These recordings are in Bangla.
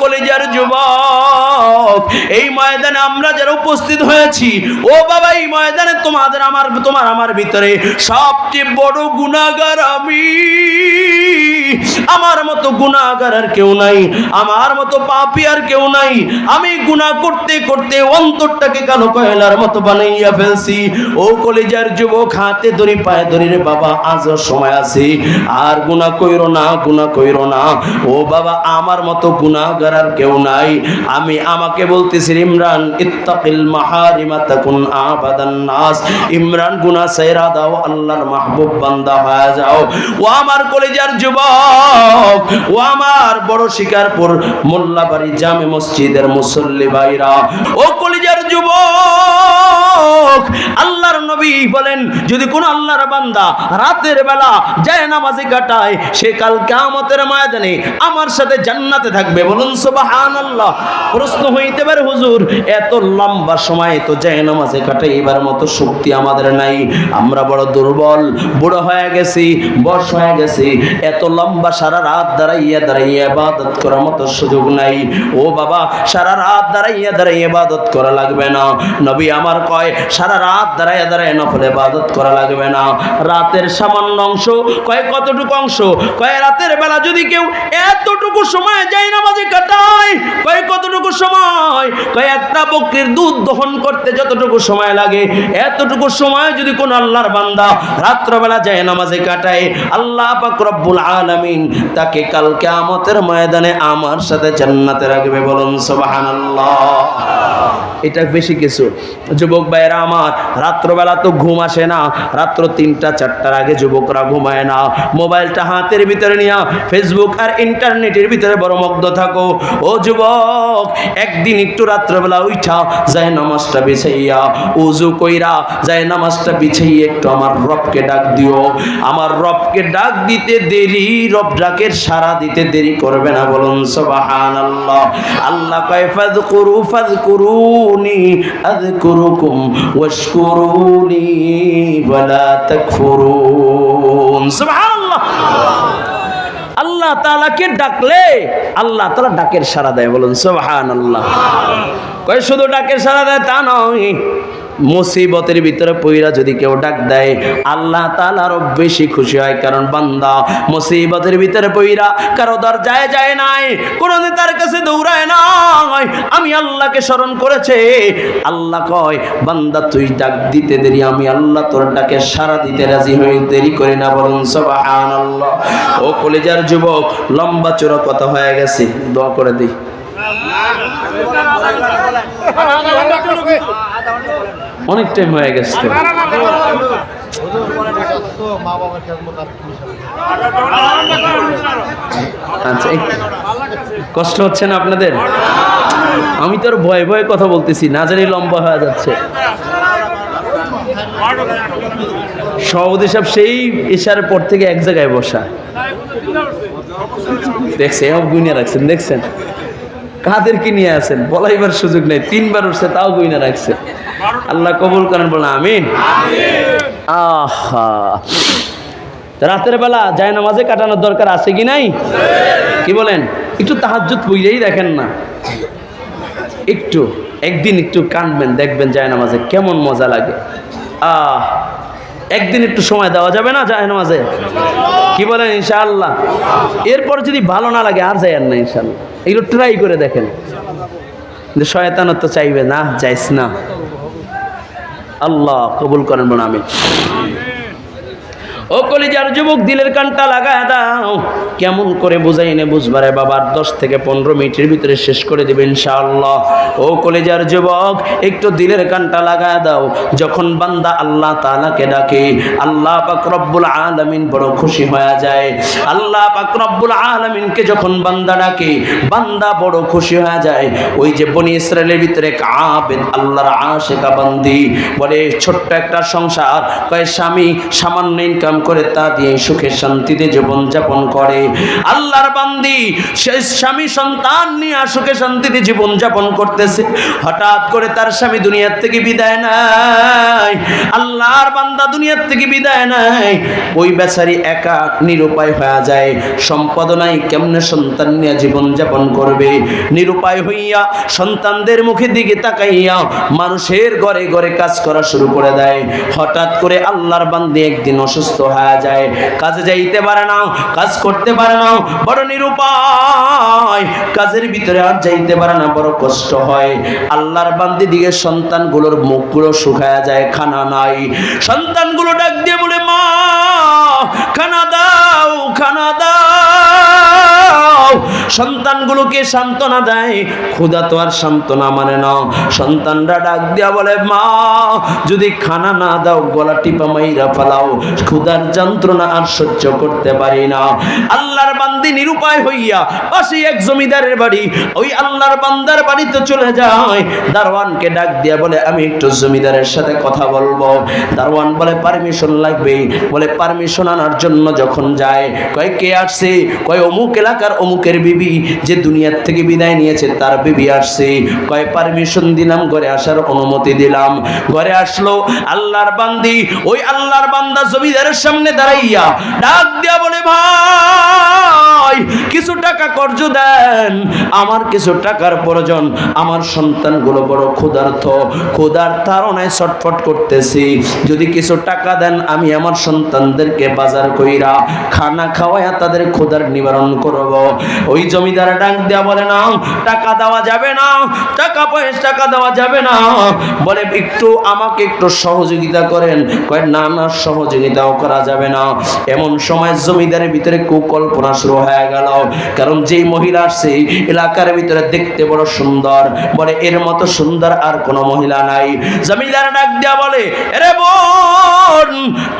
কলেজের যুবক, এই ময়দানে আমরা যারা উপস্থিত হয়েছি, ও বাবা, এই ময়দানে তোমাদের আমার, তোমার আমার ভিতরে সবচেয়ে বড় গুণাগার আমি। আমার মতো গুণাগার আর কেউ নাই, আমার মতো পাপি আর কেউ নাই। আমি গুনাহ করতে করতে অন্তরটাকে কালো কয়লার মতো বানাইয়া ফেলছি। ও কলেজার যুবক, হাতে ধরি, পায়ে ধরি রে বাবা আজও সময় আছে। আর গুনাহ কইরো না, গুনাহ কইরো না। ও বাবা, আমার মতো গুনাহগার আর কেউ নাই। আমি আমাকে বলতেছি, ইমরান, ইত্তাকিল মাহারিমা তাকুন আবাদান নাস। ইমরান, গুনাহ সাইরা দাও, আল্লাহর মাহবুব বান্দা হয়ে যাও। ও আমার কলেজার যুবক ও আমার বড় শিকারপুর মোল্লাবাড়ি জামে মসজিদের মুসল্লি ভাইরা। ও কলিজার যুবক আল্লাহর নবী বলেন, যদি কোন আল্লাহর বান্দা রাতের বেলা যায় নামাজে কাটায়, সে কাল কিয়ামতের ময়দানে আমার সাথে জান্নাতে থাকবে। বলুন, সুবহানাল্লাহ। প্রশ্ন হইতে পারে, হুজুর, এত লম্বা সময় তো যায় নামাজে কাটাই এবার মতো শক্তি আমাদের নাই। আমরা বড় দুর্বল, বুড়ো হয়ে গেছি, বয়স হয়ে গেছি, এত লম্বা সারা রাত দাঁড়াইয়া দাঁড়াইয়া ইবাদত করার মতো সুযোগ নাই। ও বাবা, সারা রাত দাঁড়াইয়া দাঁড়াইয়া ইবাদত করা লাগবে না। নবী আমার কয় সারা রাত দাঁড়াইয়া দাঁড়াইয়া নফল ইবাদত করা লাগবে না। রাতের সামান্য অংশ, কয় কতটুকু অংশ? কয় রাতের বেলা যদি কেউ এতটুকু সময় যায় নামাজে কাটায়, কয় কতটুকু সময়? কয় একটা বকরির দুধ দহন করতে যতটুকু সময় লাগে, এতটুকু সময় যদি কোন আল্লাহর বান্দা রাত্রবেলা যায় নামাজে কাটায়, আল্লাহ পাক রব্বুল আলামিন তাকে কাল কিয়ামতের ময়দানে আমার সাথে জান্নাতে রাখবে বলুন, সুবহানাল্লাহ। এটা বেশি কিছু। যুবক ভাইয়েরা আমার, রাত্রবেলা তো ঘুম আসে না। রাত্র তিনটা, চারটার আগে যুবকরা ঘুমায় না। মোবাইলটা হাতের ভিতরে নিয়ে ফেসবুক আর ইন্টারনেটের ভিতরে বড় মগ্ন থাকো। ও যুবক, একদিন একটু রাত্রবেলা উঠা যায় নামাজটা বিছাইয়া। উজু কইরা যায় নামাজটা বিছাইয়া একটু আমার রবকে ডাক দিও। আমার রবকে ডাক দিতে দেরি, রব ডাকের সারা দিতে দেরি করবে না বলুন, সুবহানাল্লাহ। আল্লাহ কয় ফাযকুরুনি আযকুরুকুম ওয়াশকুরুনি ওয়ালা তাকফুরুন সুবহানাল্লাহ। আল্লাহ তাআলাকে ডাকলে, আল্লাহ তাআলা ডাকের সাড়া দেয়, বলুন সুবহানাল্লাহ। কয়, শুধু ডাকে সারা দেয় তা নয়, মুসিবতের ভিতরে পইরা যদি কেউ ডাক দেয়, আল্লাহ তাআলা আরও বেশি খুশি হয়। কারণ বান্দা মুসিবতের ভিতরে পইরা কারও দরজায় যায় নাই, কোনোদিন তার কাছে দৌড়ায় নাই। আমি আল্লাহকে স্মরণ করেছে। আল্লাহ কয়, বান্দা, তুই ডাক দিতে দেরি, আমি আল্লাহ তোর ডাকে সারা দিতে রাজি হয়ে দেরি করি না। বলুন, সুবহানাল্লাহ। ও কলেজার যুবক, লম্বা চোরা কথা হয়ে গেছে, দোয়া করে দিই। অনেক টাইম হয়ে গেছে। আচ্ছা কষ্ট হচ্ছে না আপনাদের? আমি তো আর ভয়ে ভয়ে কথা বলতেছি, না জানি লম্বা হয়ে যাচ্ছে। সভাপতি সাহেব সেই ইশারের পর থেকে এক জায়গায় বসা। দেখছে গুনিয়া রাখছেন, দেখছেন? কাদেরকে নিয়ে আছেন বলাইবার সুযোগ নেই, তিনবার উঠছে, তাও গুইনা রাখছে। আল্লাহ কবুল করেন বলে আমিন। আহা। রাতের বেলা যায় নামাজে কাটানোর দরকার আছে কি নাই? কি বলেন? একটু তাহাজ্জুদ বইলেই দেখেন না। একটু, একদিন একটু কানবেন, দেখবেন যায় নামাজে কেমন মজা লাগে। আহ। একদিন একটু সময় দেওয়া যাবে না যায় নামাজে? কি বলেন ইনশাআল্লাহ? এরপর যদি ভালো না লাগে, আর আর না ইনশাআল্লাহ। এগুলো ট্রাই করে দেখেন। যে শয়তান তো চাইবে, না, যাইস না। আল্লাহ কবুল করেন বোন আমি ও কলিজার যুবক, দিলের কানটা লাগায় দাও। কেমন করে বুঝাই নে বুঝবারে বাবার দশ থেকে পনেরো মিনিটের ভিতরে শেষ করে দেবে ইনশাআল্লাহ। ও কলিজার যুবক, একটু দিলের কানটা লাগায় দাও। যখন বান্দা আল্লাহ তাআলাকে ডাকে, আল্লাহ পাক রব্বুল আলামিন বড় খুশি হয়ে যায়। আল্লাহ পাক রব্বুল আলামিনকে যখন বান্দা ডাকে, বান্দা বড় খুশি হয়ে যায়। ওই যে বনি ইসরায়েলের ভিতরে এক আল্লাহর আশেকা বান্দি। বলে, ছোট্ট একটা সংসার। কয়, স্বামী, সামান্য ইনকাম করে তা দিয়ে সুখে শান্তিতে জীবন যাপন করে। আল্লাহর বান্দি, সে স্বামী সন্তান নিয়ে সুখে শান্তিতে জীবন যাপন করতেছে। হঠাৎ করে তার স্বামী দুনিয়ার থেকে বিদায় নাই আল্লাহর বান্দা দুনিয়ার থেকে বিদায় নাই ওই বেচারি একা নিরুপায় হয়ে যায়। সম্পদ নাই, কেমনে সন্তান নিয়ে জীবন যাপন করবে? নিরুপায় হইয়া সন্তানদের মুখের দিকে তাকাইয়া মানুষের ঘরে ঘরে কাজ করা শুরু করে দেয়। হঠাৎ করে আল্লাহর বান্দি একদিন অসুস্থ হয়ে যায়। কাজে যাইতে পারে না, কাজ করতে পারে না, বড় নিরুপায়। কাজের ভিতরে আর যাইতে পারে না, বড় কষ্ট হয়। আল্লাহর বান্দি দিকে সন্তানগুলোর মুখগুলো শুকায়া যায়, খানা নাই। সন্তানগুলো ডাক দিয়ে বলে, মা, খানা দাও খানা দাও। সন্তানগুলোকে সান্ত্বনা দেয়। ক্ষুধা তো আর সান্ত্বনা মানে না। সন্তানরা ডাক দিয়া বলে, মা, যদি খানা না দাও, গলা টিপা মাইরা ফালাও। ক্ষুধার যন্ত্রণা আর সহ্য করতে পারি না। আল্লাহর বান্দি নিরুপায় হইয়া পাশে এক জমিদারের বাড়ি। ওই আল্লাহর বান্দার বাড়িতে চলে যায়। দারওয়ানকে ডাক দিয়া বলে, আমি একটু জমিদারের সাথে কথা বলব। দারওয়ান বলে, পারমিশন লাগবে। বলে, পারমিশন আনার জন্য যখন যায়। কয়, কে আসছে? কয়, অমুক এলাকার অমুকের বিবি, যে দুনিয়ার থেকে বিদায় নিয়েছে, তার বিবি আসছে। কয় পারমিশন দিলাম, ঘরে আসার অনুমতি দিলাম। ঘরে আসলো আল্লাহর বান্দি, ওই আল্লাহর বান্দা জমিদারের সামনে দাঁড়াইয়া ডাক দিয়া বলে, ভাই, কিছু টাকা কর্জ দেন। আমার কিছু টাকার প্রয়োজন। আমার সন্তানগুলো বড় ক্ষুধার্থ ক্ষুধার তারণায় ছটফট করতেছি। যদি কিছু টাকা দেন, আমি আমার সন্তানদেরকে বাজার কইরা খানা খাওয়াইয়া তাদের ক্ষুধার নিবারণ করব। ওই জমিদার ডাক দেওয়া বলে না, টাকা দেওয়া যাবে না, টাকা পয়সা, টাকা দেওয়া যাবে না। বলে, একটু আমাকে একটু সহযোগিতা করেন। কয়, না না, সহযোগিতাও করা যাবে না। এমন সময় জমিদারের ভিতরে কুকল্পনা শুরু হয়ে গেল। কারণ যেই মহিলা আসছে, এলাকার ভিতরে দেখতে বড় সুন্দর। বলে, এর মতো সুন্দর আর কোনো মহিলা নাই। জমিদার ডাক দেওয়া বলে, এরে বোন,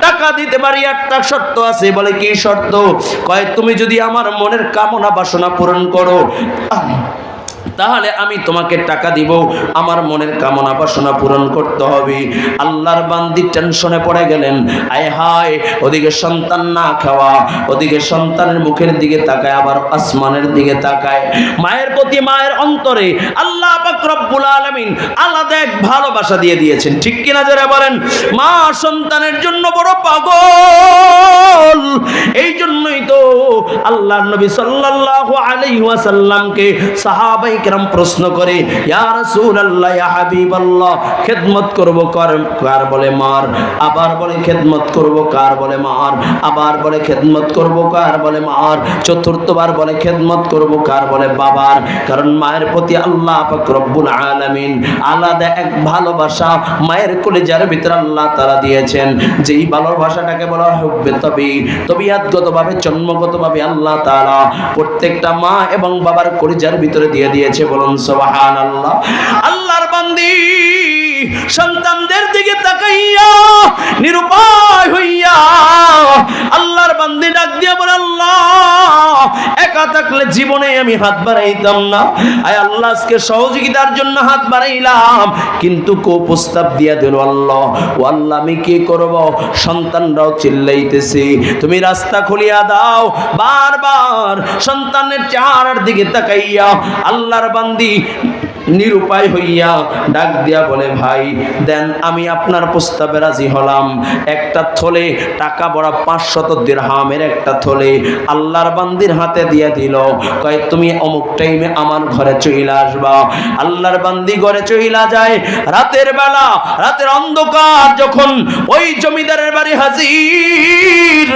টাকা দিতে পারি, একটা শর্ত আছে। বলে, কি শর্ত? কয়, তুমি যদি আমার মনের কামনা বাসনা পূরণ করো করো তাহলে আমি তোমাকে টাকা দিব। আমার মনের কামনা বাসনা পূরণ করতে হবে। আল্লাহর বান্দি টেনশনে পড়ে গেলেন। আয় হায়, ওদিকে সন্তান না খাওয়া, ওদিকে সন্তানের মুখের দিকে তাকায়, আবার আসমানের দিকে তাকায়। মায়ের প্রতি মায়ের অন্তরে আল্লাহ রব্বুল আলামিন আলাদা এক ভালোবাসা দিয়ে দিয়েছেন। ঠিক কিনা যারা বলেন? মা সন্তানের জন্য বড় পাগল। এই জন্যই তো আল্লাহ নবী সাল্লাল্লাহু আলাইহি ওয়াসাল্লামকে সাহাবাই কেরাম প্রশ্ন করে খেদমত করব কার কার বলে মার? আবার বলে খেদমত করব কার বলে মার? আবার বলে খেদমত করব কার বলে মার? চতুর্থবার বলে খেদমত করব কার বলে বাবার? কারণ মায়ের প্রতি আল্লাহ রব্বুল আলামিন আলাদা এক ভালোবাসা মায়ের কলিজার ভিতরে আল্লাহ তাআলা দিয়েছেন। যেই ভালোবাসাটাকে বলা হুব্বে তবি তবিয়াতগতভাবে, জন্মগতভাবে আল্লাহ তাআলা প্রত্যেকটা মা এবং বাবার কলিজার ভিতরে দিয়ে দিয়েছে বলুন সুবহানাল্লাহ। আল্লাহর বান্দি। সন্তানদের দিকে তাকাইয়া নিরুপায় হইয়া আল্লাহর বান্দি ডাক দিয়া বলে, আল্লাহ, একা থাকলে জীবনে আমি হাত বাড়াইতাম না। আয় আল্লাহ, আজকে সহযোগিতার জন্য হাত বাড়াইলাম। কিন্তু কো প্রস্তাব দিয়া দিল, আল্লাহ, ও আল্লাহ, আমি কি করব? সন্তানরাও চিল্লাইতেছে, তুমি রাস্তা খুলিয়া দাও। বারবার সন্তানের চেহারার দিকে তাকাইয়া আল্লাহর বান্দি নিরুপায় হইয়া ডাক দিয়া বলে, ভাই, দেন আমি আপনার প্রস্তাবে রাজি হলাম। একটা থলে টাকা বড় পাঁচশত দিরহামের একটা থলে আল্লাহর বান্দির হাতে দিয়ে দিল। কয়, তুমি অমুক টাইমে আমার ঘরে চইলা আসবা। আল্লাহর বান্দি ঘরে চইলা যায়। রাতের বেলা, রাতের অন্ধকার যখন ওই জমিদারের বাড়ি হাজির,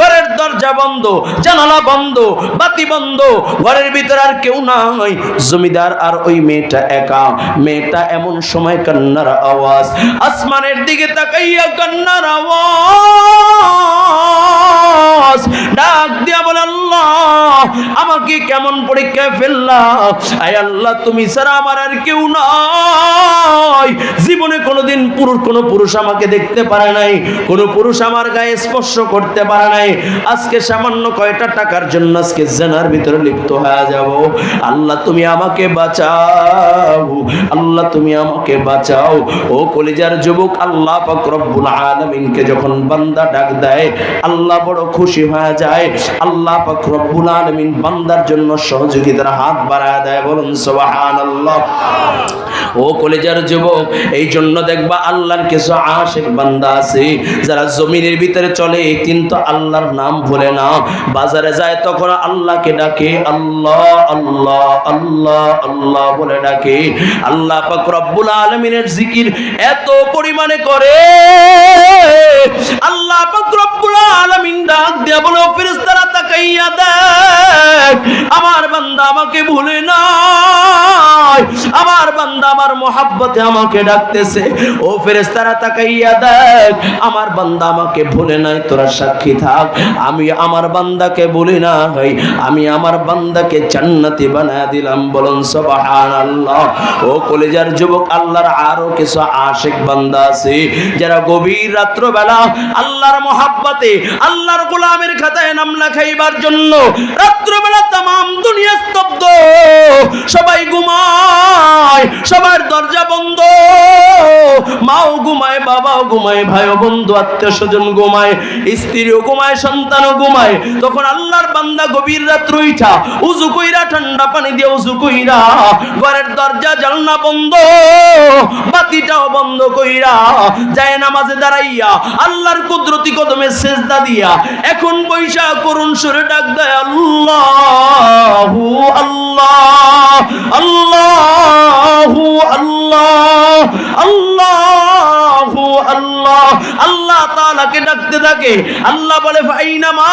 ঘরের দরজা বন্ধ, জানালা বন্ধ, বাতি বন্ধ, ঘরের ভিতরে আর কেউ নাই। জমিদার আর ওই মেয়েটা একা। মেয়েটা এমন সময় কান্নার আওয়াজ। আসমানের দিকে তাকাইয়া কান্নার আওয়াজ। ডাক দিয়া বলে, আল্লাহ, আমাকে কেমন পরীক্ষায় ফেললা? আয় আল্লাহ, তুমি ছাড়া আমার আর কেউ নাই। জীবনে কোনোদিন পুরুষ, কোনো পুরুষ আমাকে দেখতে পারে নাই। কোনো পুরুষ আমার গায়ে স্পর্শ করতে পারে নাই। আজকে সামান্য কয়টা টাকার জন্য আজকে জেনার ভিতরে লিপ্ত হয়ে যাব। আল্লাহ, তুমি আমাকে বাঁচাও। আল্লাহ তুমি আমাকে বাঁচাও। ও কলিজার যুবক, আল্লাহ পাক রব্বুল আলামিনকে যখন বান্দা ডাক দেয়, আল্লাহ বড় খুশি হয়ে যায়। আল্লাহ পাক রব্বুল আলামিন বান্দার জন্য সহযোগিতার হাত বাড়ায় দেয়, বলুন সুবহানাল্লাহ। ও কলেজার যুবক এই জন্য দেখবা আল্লাহর কিছু আশেক বান্দা আছে, যারা জমিনের ভিতরে চলে, কিন্তু আল্লাহর নাম ভুলে না। বাজারে যায়, তখন আল্লাহকে ডাকে, আল্লাহ আল্লাহ আল্লাহ আল্লাহ বলে ডাকে আল্লাহ পাক রব্বুল আলামিনের জিকির এত পরিমাণে করে। আল্লাহ রব্বুল আলামিন ডাক দিয়া বলো তাকাইয়া দেখ, আমার বান্দা আমাকে ভুলে নাই আমার বান্দা আমার মোহাব্বতে আমাকে ডাকতেছে। ও ফেরেশতারা তাকাইয়া দেখ, আমার বান্দা আমাকে ভুলে নাই, তোরা সাক্ষী থাক। আমি আমার বান্দাকে বলি না ভাই আমি আমার বান্দাকে জান্নাতি বানায় দিলাম, বলুন সুবহানাল্লাহ। ও কলেজার যুবক, আল্লাহর আরও কিছু আশেক বান্দা আছে, যারা গভীর রাত্রবেলা আল্লাহর মোহাব্বতে, আল্লাহর গোলামের খাতায় নাম লেখাইবার জন্য রাত্রবেলা তামাম দুনিয়া স্তব্ধ। সবাই ঘুমায়, সবার দরজা বন্ধ। মাও ঘুমায়, বাবাও ঘুমায়, ভাইও বন্ধু, আত্মীয় স্বজন ঘুমায়, স্ত্রীও ঘুমায়, সন্তানও ঘুমায়। তখন আল্লাহর বান্দা গভীর রাত্র উঠা উজু কইরা, ঠান্ডা পানি দিয়ে উজু কইরা, ঘরের দরজা, জানলা বন্ধ, বাতিটাও বন্ধ কইরা যায় নামাজে দাঁড়াইয়া, আল্লাহর কুদরতি কদমে সেজদা দিয়া, এখন পয়সা করুন সুরে ডাক দেয় আল্লাহু আল্লাহ আল্লাহু আল্লাহ আল্লাহু আল্লাহ। আল্লাহ ডাকতে থাকে। আল্লাহ বলে, ফাইনা মা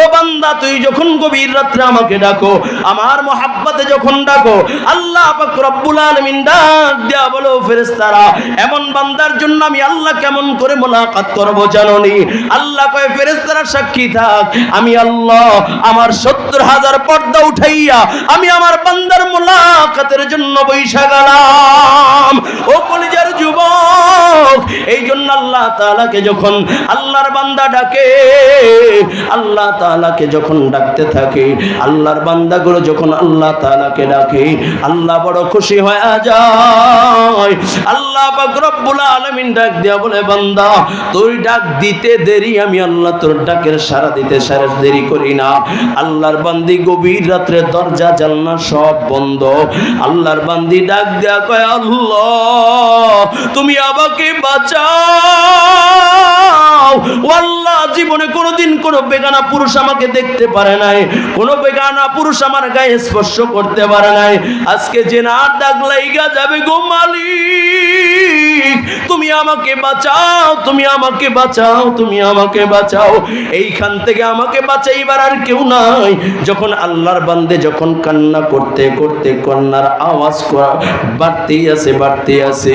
ও বান্দা, তুই যখন গভীর রাত্রে আমাকে ডাকো, আমার মহাব্বতে যখন ডাকো, আল্লাহ রব্বুল আলামিন ডাক দেয়া বলো ফেরেশতারা, এমন বান্দার জন্য আমি আল্লাহ কেমন করে মোলাকাত করব, জাননি। আল্লাহ কয়, ফেরেশতারা সাক্ষী থাক। আমি আল্লাহ আমার সত্তর হাজার পর্দা উঠাইয়া আমি আমার বান্দার মোলাকাতের জন্য বৈশা গেলাম। ও কলিজার যুবক, এই জন্য আল্লাহ তাআলাকে যখন আল্লাহর বান্দা ডাকে, আল্লাহ তাআলাকে যখন ডাকতে থাকে, আল্লাহর বান্দাগুলো যখন আল্লাহ তাআলাকে ডাকে, আল্লাহ বড় খুশি হয়ে যায়। আল্লাহ রব্বুল আলামিন ডাক দিয়া বলে, বান্দা তুই ডাক দিতে দেরি, আমি আল্লাহ তোর ডাকের সারা দিতে সারা দেরি করি না। আল্লাহর বান্দি গভীর রাত্রে দরজা, জানলা সব বন্ধ। আল্লাহর বান্দি ডাক দেয়া কয়, আল্লাহ, তুমি আমাকে বাঁচাও। আল্লাহ, জীবনে কোনোদিন কোনো বেগানা পুরুষ আমাকে দেখতে পারে নাই। কোনো বেগানা পুরুষ আমার গায়ে স্পর্শ করতে পারে নাই। আজকে যে না ডাক লাইগা যাবে গো মালিক। তুমি আমাকে বাঁচাও, তুমি আমাকে বাঁচাও, তুমি আমাকে বাঁচাও। এইখান থেকে আমাকে বাঁচাইবার আর কেউ নাই। যখন আল্লাহর বান্দে যখন কান্না করতে করতে কন্যার আওয়াজ করা বাড়তেই আছে বাড়তেই আছে।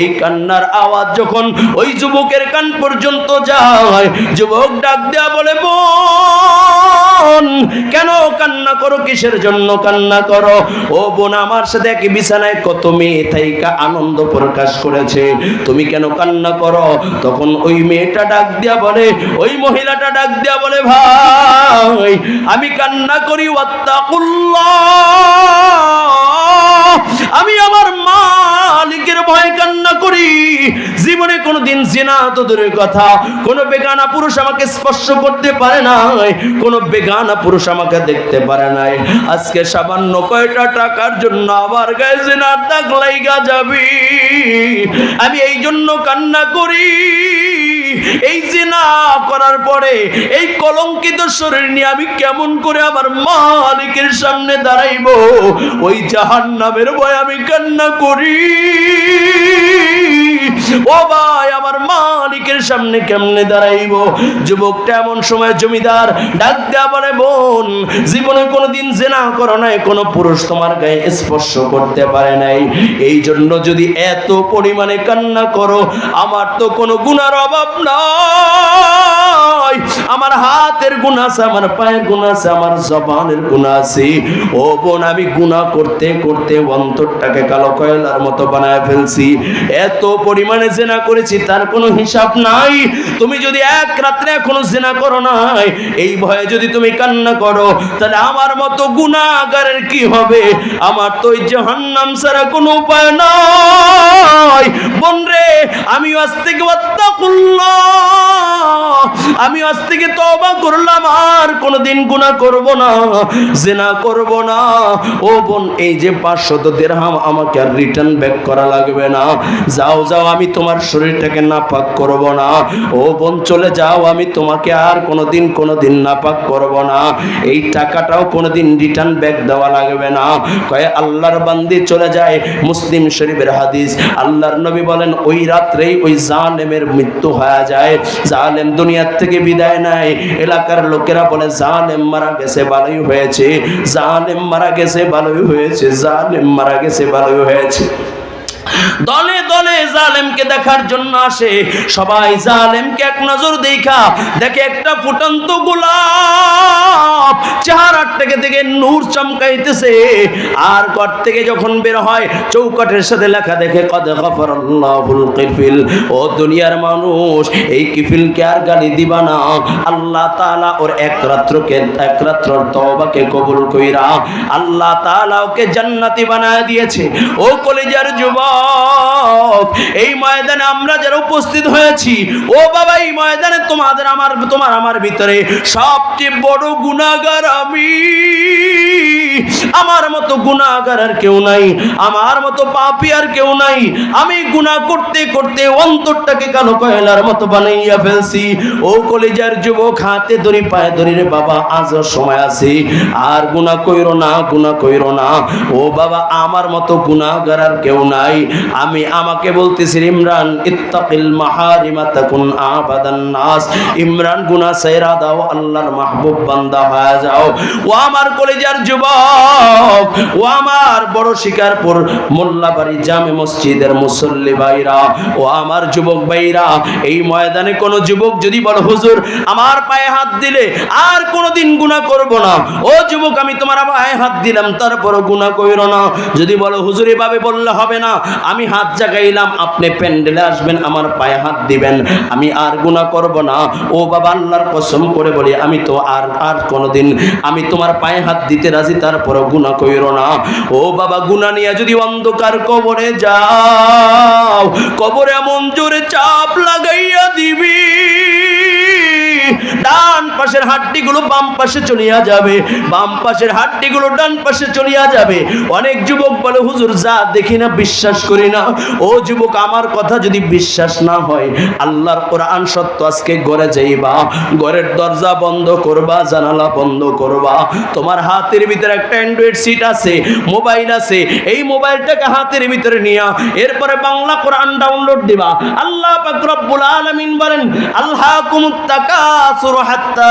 এই কান্নার আওয়াজ যখন ওই যুবকের কান পর্যন্ত যায়, যুবক ডাক দেয়া বলে, বোন, কেন কান্না করো? কিসের জন্য কান্না করো? ও বোন, আমার সাথে এক বিছানায় কত মেয়ে থাইকা আনন্দ প্রকাশ করেছে। তুমি কেন কান্না করো? তখন ওই মেয়েটা ডাক দিয়া বলে, ওই মহিলাটা ডাক দিয়া বলে, ভাই, আমি কান্না করি, ওয়াত্তাকুল্লাহ। ভয়ে করি। জীবনে কোনোদিন জিনা তো দূরের কথা। কোনো বেগানা পুরুষ আমাকে স্পর্শ করতে পারে নাই। কোনো বেগানা পুরুষ আমাকে দেখতে পারে নাই। আজকে সামান্য কয়টা টাকার জন্য আবার গায়ে জিনার দাগ লাইগা যাবি। আমি এই জন্য কান্না করি। এই জিনা করার পরে, এই কলঙ্কিত শরীর নিয়ে আমি কেমন করে আমার মালিকের সামনে দাঁড়াইব? ওই জাহান নামের ভয় আমি কান্না করি। ও ভাই, আমার মালিকের সামনে কেমনে দাঁড়াইব? যুবকটা এমন সময় জমিদার ডাক দেয়া বলে, বোন, জীবনে কোনোদিন জেনা করো নাই, কোনো পুরুষ তোমার গায়ে স্পর্শ করতে পারে নাই। এই জন্য যদি এত পরিমাণে কান্না করো, আমার তো কোনো গুণার অভাব নাই। নয় আমার হাতের গুণ আছে, আমার পায়ের গুণ আছে, আমার জবানের গুণ আছে। ও বোন, আমি গুনাহ করতে করতে অন্তরটাকে কালো কয়লার মতো বানায় ফেলছি। এত পরিমাণে জেনা করেছি, তার কোনো হিসাব নাই। তুমি যদি এক রাত্রে এখনও জেনা করো নাই, এই ভয়ে যদি তুমি কান্না করো, তাহলে আমার মতো গুনাহগারের কি হবে? আমার তো ওই জাহান্নাম ছাড়া কোনো উপায় নাই। বোন রে আমি আজ থেকে ওয়াত্তাকুল্লাহ। আমি আজ থেকে তওবা করলাম, আর কোনোদিন গুনাহ করব না, জেনা করব না। ও বোন, এই যে পাঁচশত দেড়হাম আমাকে আর রিটার্ন ব্যাক করা লাগবে না। যাও যাও, আমি তোমার শরীরটাকে নাপাক করব না। ও বোন, চলে যাও, আমি তোমাকে আর কোনোদিন কোনোদিন নাপাক করব না। এই টাকাটাও কোনোদিন রিটার্ন ব্যাক দেওয়া লাগবে না। কয়ে, আল্লাহর বান্দি চলে যায়, মুসলিম শরীফের হাদিস। আল্লাহর নবী বলেন, ওই রাত্রেই ওই জালেমের মৃত্যু হয়ে যায়। জালেম দুনিয়ার থেকে বিদায় নাই। এলাকার লোকেরা বলে জালেম মারা গেছে, ভালোই হয়েছে। জালেম মারা গেছে, ভালোই হয়েছে। জালেম মারা গেছে, ভালোই হয়েছে। দলে দলে জালেমকে দেখার জন্য আসে। সবাই জালেমকে এক নজর দেখা, দেখে একটা ফুটন্ত গোলাপ চেহারার থেকে থেকে নূর চমকাইতেছে। আর ঘর থেকে যখন বের হয়, চৌকাটের সাথে লেখা দেখে, কদ গফরাল্লাহুল কিফিল। ও দুনিয়ার মানুষ, এই কিফিলকে আর গালি দিবা না। আল্লাহ তাআলা ওর এক রাত্রকে, এক রাত্রর তওবাকে কবুল কইরা আল্লাহ তাআলা ওকে জান্নাতি বানায় দিয়েছে। ও কলেজার যুবক এই ময়দানে আমরা যারা উপস্থিত হয়েছি, ও বাবা, এই ময়দানে তোমাদের আমার, তোমার আমার ভিতরে সবচেয়ে বড় গুণাগার আমি। আমার মতো গুনাহগার আর কেউ নাই, আমার মতো পাপী আর কেউ নাই। আমি গুনাহ করতে করতে অন্তরটাকে কালো কয়লার মতো বানাইয়া ফেলছি। ও কলেজার যুবক, হাতে ধরি, পায়ে ধরি রে বাবা আজও সময় আছে। আর গুনাহ কইরো না, গুনাহ কইরো না। ও বাবা, আমার মতো গুনাহগার আর কেউ নাই। আমি আমাকে বলতেছি, ইমরান, ইত্তাকিল মাহারিমা তাকুন আবাদান নাস। ইমরান, গুনাহ সাইরা দাও, আল্লাহর মাহবুব বান্দা হয়ে যাও। ও আমার কলেজার যুবক ও আমার বড় শিকারপুর মোল্লাবাড়ি জামে মসজিদের মুসল্লি ভাইরা, ও আমার যুবক ভাইরা, এই ময়দানে কোন যুবক যদি হুজুর, আমার পায়ে হাত দিলে আর করব না। ও যুবক, আমি তোমার পায়ে হাত দিলাম কইরো না। যদি বলো, হুজুর, এভাবে বললে হবে না। আমি হাত জাগাইলাম, আপনি প্যান্ডেলে আসবেন, আমার পায়ে হাত দিবেন, আমি আর গুনাহ করব না। ও বাবা, আল্লাহর কসম করে বলি, আমি তো আর আর কোনোদিন, আমি তোমার পায়ে হাত দিতে রাজি তারপরও গুনা কইরো না। ও বাবা গুনা নিয়ে যদি অন্ধকার কবরে যাও, কবরে এমন জোরে চাপ লাগাইয়া দিবি। পাশের হাড্ডিগুলো বাম পাশে চলিয়া যাবে। বাম পাশের হাড্ডিগুলো ডান পাশে চলিয়া যাবে। অনেক যুবক বলে, হুজুর, যা দেখি না, বিশ্বাস করি না। ও যুবক, আমার কথা যদি বিশ্বাস না হয়, আল্লাহর কোরআন সত্য আজকে ঘরে যাইবা। ঘরের দরজা বন্ধ করবা, জানালা বন্ধ করবা। তোমার হাতের ভিতরে একটা অ্যান্ড্রয়েড সিট আছে, মোবাইল আছে। এই মোবাইলটাকে হাতের ভিতরে নিয়া, এরপরে বাংলা কোরআন ডাউনলোড দিবা। আল্লাহ পাক রব্বুল আলামিন বলেন আল্লাহকুমুত তাকাসুর হাত্তা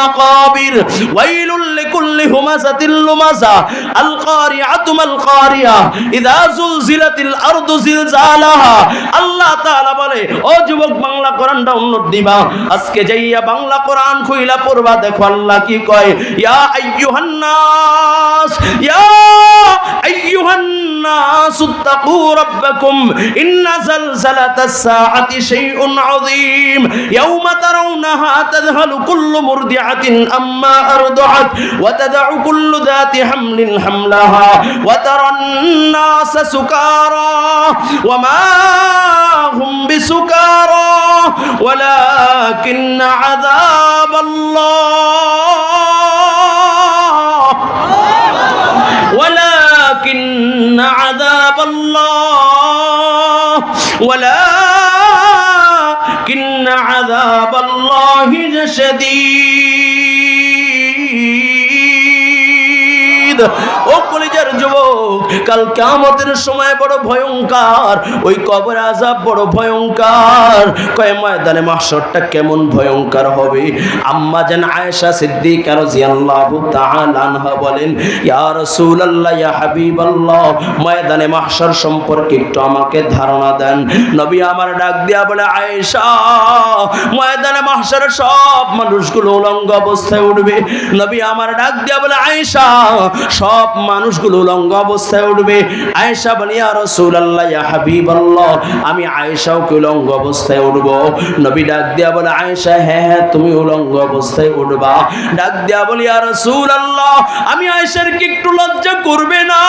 মাকাবির ওয়াইলুল লিকুল্লি হুমাযাতিল লুমাযা আল কারিআতু মাল কারিয়া ইযা জুলজিলাতিল আরদু জিলজালাহা আল্লাহ তাআলা বলে, ও যুবক, বাংলা কোরআন ডাউনলোড দিবা। আজকে যাইয়া বাংলা কোরআন খুইলা পড়বা, দেখো আল্লাহ কি কয়, ইয়া আইয়ুহান নাস ইয়া আইয়ুহান নাস ইত্তাকু রাব্বাকুম, ইন্না জালজালাতাস সাআতি শাইউন আযীম ইয়াওমা তারাউনাহা كل مردعة أما أرضعت وتدع كل ذات حمل حملها وترى الناس سكارى وما هم بسكارى ولكن عذاب الله ولكن عذاب الله ولكن عذاب الله شديد কাল কিয়ামতের সময় বড় ভয়ঙ্কর, ওই কবর আজাব বড় ভয়ঙ্কর। কয়, ময়দানে মাহশরটা কেমন ভয়ঙ্কর হবে? আম্মা জান আয়েশা সিদ্দিকা রাদিয়াল্লাহু তাআলা বলেন, ইয়া রাসূলুল্লাহ, ইয়া হাবিবাল্লাহ, ময়দানে সম্পর্কে একটু আমাকে ধারণা দেন। নবী আমার ডাক দিয়া বলে, আয়েশা, ময়দানে মাহশরে সব মানুষগুলো উলঙ্গ অবস্থায় উঠবে। নবী আমার ডাক দিয়া বলে, আয়েশা, সব মানুষগুলো উলঙ্গ অবস্থায় উঠবে। আয়েশা বলে, ইয়া রাসূলুল্লাহ, ইয়া হাবিবাল্লাহ। আমি আয়েশাও কি উলঙ্গ অবস্থায় উঠব? নবী ডাক দিয়া বলে, আয়েশা হ্যাঁ হ্যাঁ তুমি উলঙ্গ অবস্থায় উঠবা। ডাক দিয়া বলি, ইয়া রাসূলুল্লাহ, আমি আয়েশার কি একটু লজ্জা করবে না?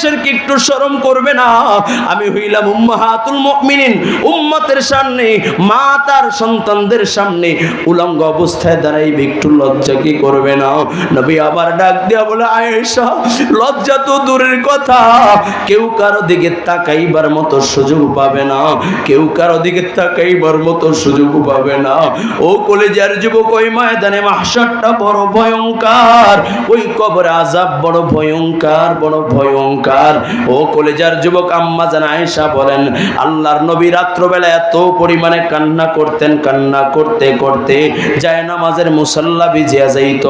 আয়েশার কি একটু শরম করবে না। আমি হইলাম উম্মাহাতুল মুমিনিন। উম্মতের সামনে মা তার সন্তানদের সামনে উলঙ্গ অবস্থায় দাঁড়াইবে, একটু লজ্জা কি করবে না? নবী আবার ডাক দিয়া বলে, আয়েশা, লজ্জা তো দূরের কথা। কেউ কারও দিকে তাকাইবার মতো সুযোগ পাবে না। কেউ কারও দিকে তাকাইবার মতো সুযোগ পাবে না। ও কলেজার যুবক, ওই ময়দানে মাহশারটা বড় ভয়ঙ্কর। ওই কবর আজাব বড় ভয়ঙ্কর বড় ভয়ঙ্কর। ও কলেজার যুবক আম্মা জান আয়েশা বলেন, আল্লাহর নবী রাত্রবেলা এত পরিমাণে কান্না করতেন, কান্না করতে করতে যায় নামাজের মুসাল্লা ভিজিয়া যাইত।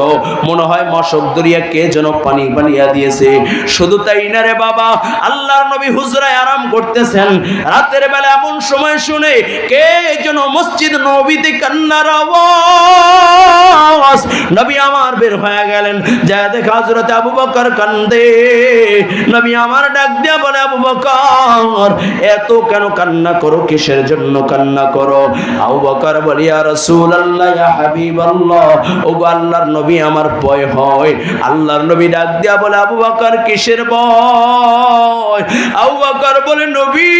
মনে হয় মশক দরিয়া কে যেন পানি বানিয়া দিয়েছে। শুধু তাই না রে বাবা, আল্লাহর নবী হুজরায় আরাম করতেছেন। রাতের বেলা এমন সময় শুনে কে যেন মসজিদ নবীতে কান্নার আওয়াজ। নবী আমার বের হয়ে গেলেন। যা দেখা হযরত আবু বকর কান্দে। নবী আমার ডাক দিয়া বলে, আবু বকর, এত কেন কান্না করো? কিসের জন্য কান্না করো? আবু বকর বলি, ইয়া রাসূলুল্লাহ, ইয়া হাবিবাল্লাহ ও আল্লাহর নবী আমার ভয় হয়। আল্লাহর নবী ডাক দিয়া বলে, আবু বকর, কিসের ভয়? আবু বকর বলে, নবী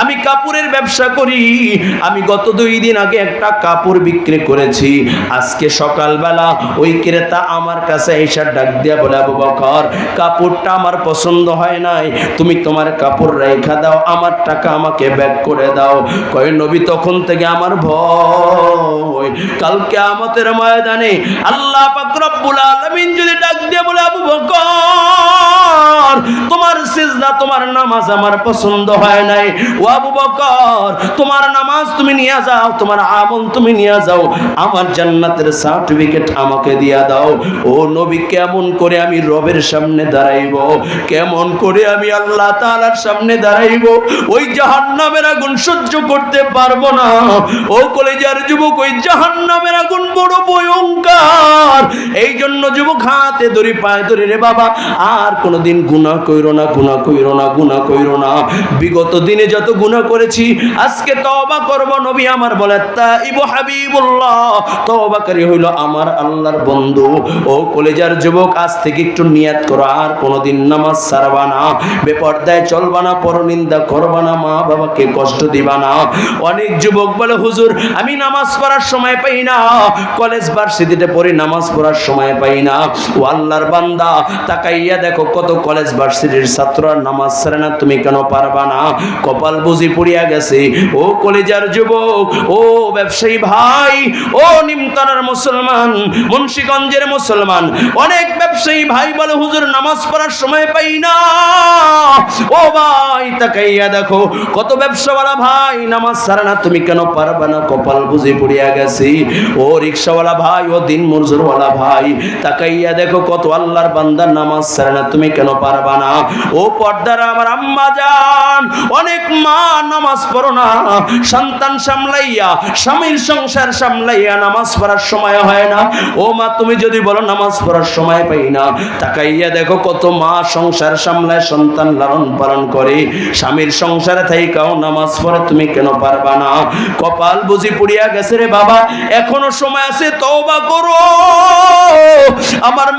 আমি কাপড়ের ব্যবসা করি। আমি গত দুই দিন আগে একটা কাপড় বিক্রি করেছি। আজকে সকালবেলা ওই ক্রেতা আমার কাছে এসে ডাক দিয়া বলে, আবু বকর, কাপড়টা আমার পছন্দ হয় নাই। তুমি তোমার কাপড় রেখা দাও, আমার টাকা আমাকে ব্যাক করে দাও। কয়, নবী তখন থেকে আমার ভয়। কালকে আমাদের ময়দানে আল্লাহ রব্বুল আলামিন যদি ডাক দিয়ে বলে, আবু বকর, তোমার সিজদা, তোমার নামাজ আমার পছন্দ হয় নাই। ও আবু বকর, তোমার নামাজ তুমি নিয়ে যাও, তোমার আমল তুমি নিয়ে যাও, আমার জান্নাতের সার্টিফিকেট আমাকে দিয়া দাও। ও নবী, কেমন করে আমি রবের সামনে দাঁড়াইব? কেমন করে আমি আল্লাহ সামনে দাঁড়াইব? ওই জাহান্নামের আগুন সহ্য করতে পারব না। ও কলেজার যুবক, ওই জাহান্নামের আগুন বড় এই জন্য যুবক, হাতে ধরি পায়ে ধরি রে বাবা, আর কোনোদিন গুনাহ কইরো না কইরো না, গুনাহ কইরো না। বিগত দিনে যত গুনাহ করেছি, আজকে তওবা করব নবী আমার বলে, তাইবু হাবিবুল্লাহ। তওবাকারী হইল আমার আল্লাহর বন্ধু। ও কলেজার যুবক, আজ থেকে একটু নিয়াত করো, আর কোনোদিন নামাজ ছাড়বা না, বেপর্দায় চলবা না, পরনিন্দা করবা না মা বাবাকে কষ্ট দিবা না। অনেক যুবক বলে, হুজুর, আমি নামাজ পড়ার সময় পাই না, কলেজ ভার্সিটিতে পড়ি, নামাজ পড়ার সময় পাই না। ও আল্লাহর বান্দা, তাকাইয়া দেখো কত কলেজ ভার্সিটির ছাত্ররা নামাজ ছাড়ে না, তুমি কেন পারবা না? কপাল বুঝি পড়িয়া গেছে। ও কলেজার যুবক, ও ব্যবসায়ী ভাই, ও নিমতনার মুসলমান, মুন্সিগঞ্জের মুসলমান, অনেক ব্যবসায়ী ভাই বলে হুজুর নামাজ পড়ার সময় পাই না। ও ভাই, তাকাইয়া দেখো, কত ব্যবসাওয়ালা ভাই, নামাজ ছাড়ে না, তুমি কেন পারবা না? কপাল বুঝি পড়িয়া গেছি। ও রিক্সাওয়ালা ভাই, ও দিন মজুরওয়ালা ভাই, তাকাইয়া দেখো, কত আল্লাহর বান্দার নামাজ ছাড়ে না, তুমি কেন পারবা না? ও পর্দার আমার আম্মা যান অনেক পড়ার সময় হয় না। ও মা, তুমি মা কেন পারবা না? কপাল বুঝি পুড়িয়া গেছে রে বাবা, এখনও সময় আছে, তওবা করো। আমার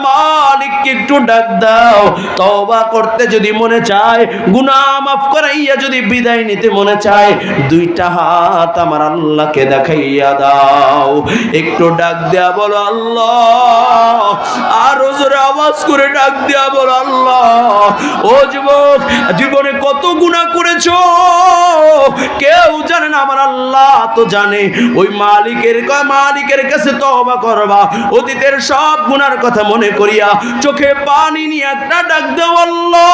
একটু ডাক দাও। তওবা করতে যদি মনে চায়, গুনাহ মাফ করাইয়া যদি বিদায় নিতে মনে চায়, দুইটা হাত আমার আল্লাহকে দেখাইয়া দাও। একটু ডাক দেয়া বলো, আল্লাহ। আরও জোরে আওয়াজ করে ডাক দেয়া বলো, আল্লাহ। ও যুবক, জীবনে কত গুনাহ করেছ? কেউ জানে না, আমার আল্লাহ তো জানে। ওই মালিকের মালিকের কাছে তওবা করবা। অতীতের সব গুনার কথা মনে করিয়া চোখে পানি নিয়ে একটা ডাক দেও, আল্লাহ।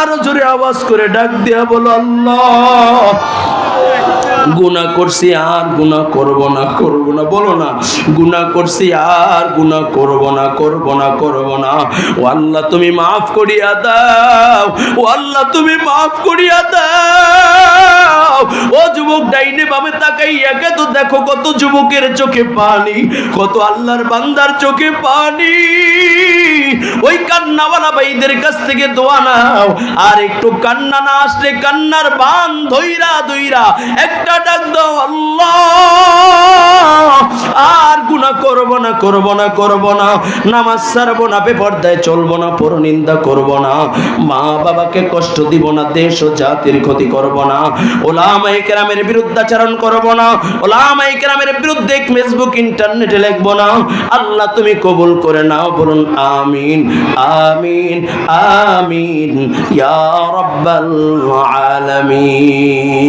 আরও জোরে আওয়াজ করে ডাক দেয়া বলো, আল্লাহ, গুনাহ করছি আর গুনাহ করব না করব না। বলো না, গুনাহ করছি আর গুনাহ করব না করব না করব না। ও আল্লাহ, তুমি মাফ করিয়া দাও। ও আল্লাহ, তুমি মাফ করিয়া দাও। ও যুবক, ডাইনে বামে তাকাইয়া কে তো দেখো কত যুবকের চোখে পানি, কত আল্লাহর বান্দার চোখে পানি। ওই কান্নাওয়ালা ভাইদের কাছ থেকে দোয়া নাও। আর একটু কান্না না আসলে কান্নার বান ধইরা ধইরা একটা ডাক দাও, আল্লাহ! আর গুনাহ করব না করব না করব না। নামাজ ছাড়বো না, বেপর্দায় চলবো না, পরনিন্দা করব না। মা বাবাকে কষ্ট দিব না, দেশ ও জাতির ক্ষতি করব না। ওলামায়ে কেরামের বিরুদ্ধাচরণ করব না। ওলামায়ে কেরামের বিরুদ্ধে ফেসবুক, ইন্টারনেটে লিখব না। আল্লাহ তুমি কবুল করে নাও, বলুন, আমিন আমিন আমিন, ইয়া রাব্বাল আলামিন